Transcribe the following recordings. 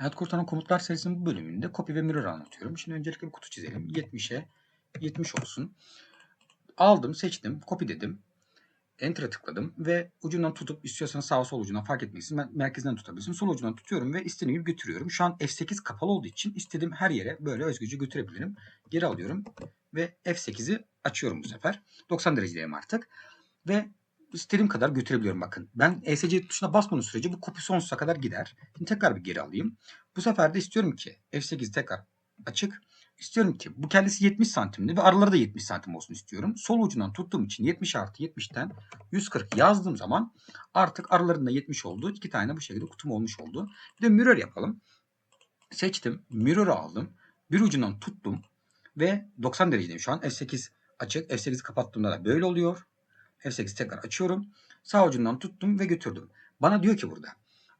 Hayat kurtaran komutlar serisinin bu bölümünde copy ve mirror anlatıyorum. Şimdi öncelikle bir kutu çizelim. 70'e 70 olsun. Aldım, seçtim, copy dedim. Enter'a tıkladım ve ucundan tutup istiyorsanız sağ sol ucundan fark etmeksizin ben merkezden tutabilirsin. Sol ucundan tutuyorum ve istediğim gibi götürüyorum. Şu an F8 kapalı olduğu için istediğim her yere böyle özgürce götürebilirim. Geri alıyorum ve F8'i açıyorum bu sefer. 90 derecedeyim artık. Ve istediğim kadar götürebiliyorum bakın. Ben ESC tuşuna basmadığım sürece bu kopya sonsuza kadar gider. Şimdi tekrar bir geri alayım. Bu sefer de istiyorum ki F8 tekrar açık. İstiyorum ki bu kendisi 70 santimli ve araları da 70 santim olsun istiyorum. Sol ucundan tuttuğum için 70 artı 70'ten 140 yazdığım zaman artık aralarında 70 oldu. İki tane bu şekilde kutum olmuş oldu. Bir de mirror yapalım. Seçtim. Mirror'ı aldım. Bir ucundan tuttum ve 90 derecedeyim şu an. F8 açık. F8'i kapattığımda da böyle oluyor. F8 tekrar açıyorum. Sağ ucundan tuttum ve götürdüm. Bana diyor ki burada.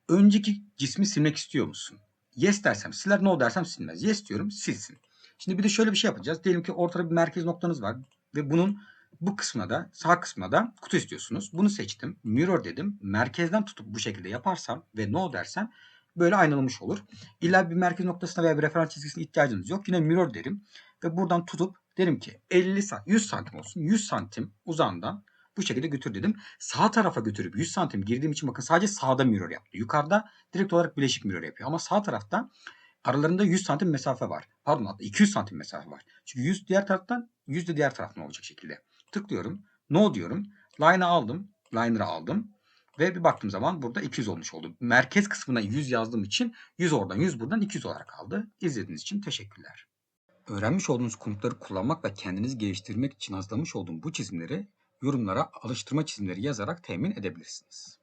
Önceki cismi silmek istiyor musun? Yes dersem siler, no dersem silmez. Yes diyorum, silsin. Şimdi bir de şöyle bir şey yapacağız. Diyelim ki ortada bir merkez noktanız var ve bunun bu kısmına da sağ kısmına da kutu istiyorsunuz. Bunu seçtim. Mirror dedim. Merkezden tutup bu şekilde yaparsam ve no dersem böyle aynalamış olur. İlla bir merkez noktasına veya bir referans çizgisine ihtiyacınız yok. Yine mirror derim ve buradan tutup derim ki 50 santim, 100 santim olsun. 100 santim uzağından bu şekilde götür dedim. Sağ tarafa götürüp 100 santim girdiğim için bakın sadece sağda mirror yaptı. Yukarıda direkt olarak bileşik mirror yapıyor. Ama sağ tarafta aralarında 100 santim mesafe var. Pardon hatta 200 santim mesafe var. Çünkü 100 diğer taraftan 100 de diğer taraftan olacak şekilde. Tıklıyorum. No diyorum. Line'ı aldım. Liner'ı aldım. Ve bir baktığım zaman burada 200 olmuş oldu. Merkez kısmına 100 yazdığım için 100 oradan 100 buradan 200 olarak kaldı. İzlediğiniz için teşekkürler. Öğrenmiş olduğunuz komutları kullanmak ve kendinizi geliştirmek için hazırlamış olduğum bu çizimleri yorumlara alıştırma çizimleri yazarak temin edebilirsiniz.